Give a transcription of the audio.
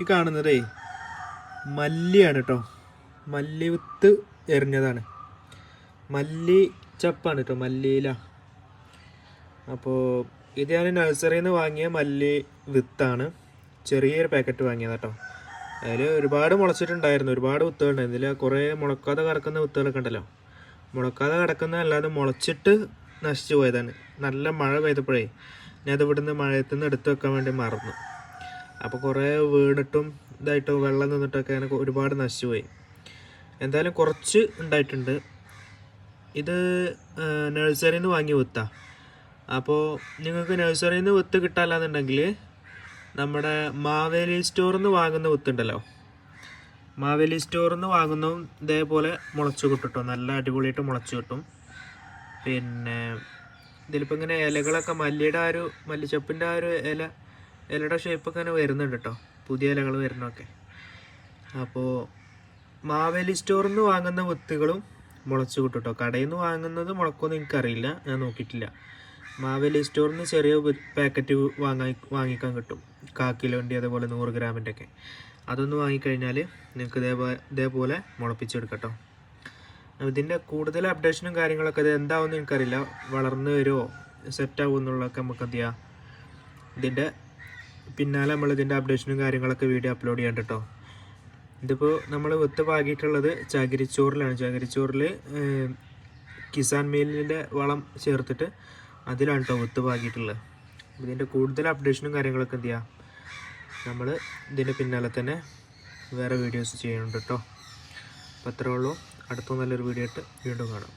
ഈ കാണുന്നതേ മല്ലിയാണ് കേട്ടോ മല്ലി വിത്ത് എറിഞ്ഞതാണ്. മല്ലി ചപ്പാണ് കേട്ടോ മല്ലിയില. അപ്പോൾ ഇത് ഞാൻ നഴ്സറിയിൽ നിന്ന് വാങ്ങിയ മല്ലി വിത്താണ്. ചെറിയൊരു പാക്കറ്റ് വാങ്ങിയത് കേട്ടോ അതിൽ ഒരുപാട് മുളച്ചിട്ടുണ്ടായിരുന്നു ഒരുപാട് വിത്തുകളുണ്ടായിരുന്നു ഇതിൽ കുറേ മുളക്കാതെ കിടക്കുന്ന വിത്തുകളൊക്കെ ഉണ്ടല്ലോ. മുളക്കാതെ കിടക്കുന്ന അല്ലാതെ മുളച്ചിട്ട് നശിച്ചു പോയതാണ്. നല്ല മഴ പെയ്തപ്പോഴേ ഞാനത് ഇവിടുന്ന് മഴയത്തു നിന്ന് എടുത്തു വെക്കാൻ വേണ്ടി മറന്നു. അപ്പോൾ കുറേ വീണിട്ടും ഇതായിട്ട് വെള്ളം നിന്നിട്ടൊക്കെ അങ്ങനെ ഒരുപാട് നശിച്ചുപോയി. എന്തായാലും കുറച്ച് ഉണ്ടായിട്ടുണ്ട്. ഇത് നഴ്സറിയിൽ നിന്ന് വാങ്ങിയ വിത്ത. അപ്പോൾ നിങ്ങൾക്ക് നഴ്സറിയിൽ നിന്ന് വിത്ത് കിട്ടാല്ലാന്നുണ്ടെങ്കിൽ നമ്മുടെ മാവേലി സ്റ്റോറിൽ നിന്ന് വാങ്ങുന്ന വിത്തുണ്ടല്ലോ. മാവേലി സ്റ്റോറിൽ നിന്ന് വാങ്ങുന്ന ഇതേപോലെ മുളച്ചു കിട്ടും നല്ല അടിപൊളിയായിട്ട് മുളച്ചു കിട്ടും. പിന്നെ ഇതിലിപ്പോൾ ഇങ്ങനെ ഇലകളൊക്കെ മല്ലിയുടെ ആ ഒരു മല്ലിച്ചപ്പിന്റെ ആ ഒരു ഇല ഇലയുടെ ഷേപ്പൊക്കെ അങ്ങനെ വരുന്നുണ്ട് കേട്ടോ പുതിയ ഇലകൾ വരുന്നൊക്കെ അപ്പോൾ മാവേലി സ്റ്റോറിൽ നിന്ന് വാങ്ങുന്ന വിത്തുകളും മുളച്ചു കിട്ടും കേട്ടോ കടയിൽ നിന്ന് വാങ്ങുന്നത് മുളക്കുമെന്ന് എനിക്കറിയില്ല. ഞാൻ നോക്കിയിട്ടില്ല. മാവേലി സ്റ്റോറിൽ നിന്ന് ചെറിയ പാക്കറ്റ് വാങ്ങാൻ വാങ്ങിക്കാൻ കിട്ടും. കാ കിലോന്റെ അതേപോലെ നൂറ് ഗ്രാമിന്റെ ഒക്കെ. അതൊന്ന് വാങ്ങിക്കഴിഞ്ഞാൽ നിങ്ങൾക്ക് ഇതേപോലെ ഇതേപോലെ മുളപ്പിച്ചെടുക്കട്ടോ ഇതിന്റെ കൂടുതൽ അപ്ഡേഷനും കാര്യങ്ങളൊക്കെ ഇത് എന്താവുമെന്ന് എനിക്കറിയില്ല. വളർന്നു വരുമോ സെറ്റ് ആകുമെന്നുള്ളതൊക്കെ നമുക്ക് എന്ത് ചെയ്യാം? ഇതിന്റെ പിന്നാലെ നമ്മൾ ഇതിന്റെ അപ്ഡേഷനും കാര്യങ്ങളൊക്കെ വീഡിയോ അപ്ലോഡ് ചെയ്യാൻ കേട്ടോ ഇതിപ്പോൾ നമ്മൾ വിത്ത് പാകിയിട്ടുള്ളത് ചകിരിച്ചോറിലാണ് ചകിരിച്ചോറിൽ കിസാൻ മീലിന്റെ വളം ചേർത്തിട്ട് അതിലാണ് കേട്ടോ വിത്ത് പാകിയിട്ടുള്ളത് ഇതിന്റെ കൂടുതൽ അപ്ഡേഷനും കാര്യങ്ങളൊക്കെ എന്ത് ചെയ്യാം? നമ്മൾ ഇതിന്റെ പിന്നാലെ തന്നെ വേറെ വീഡിയോസ് ചെയ്യുന്നുണ്ട് കേട്ടോ അപ്പോൾ അത്രേ ഉള്ളൂ. അടുത്ത നല്ലൊരു വീഡിയോ ആയിട്ട് വീണ്ടും കാണാം.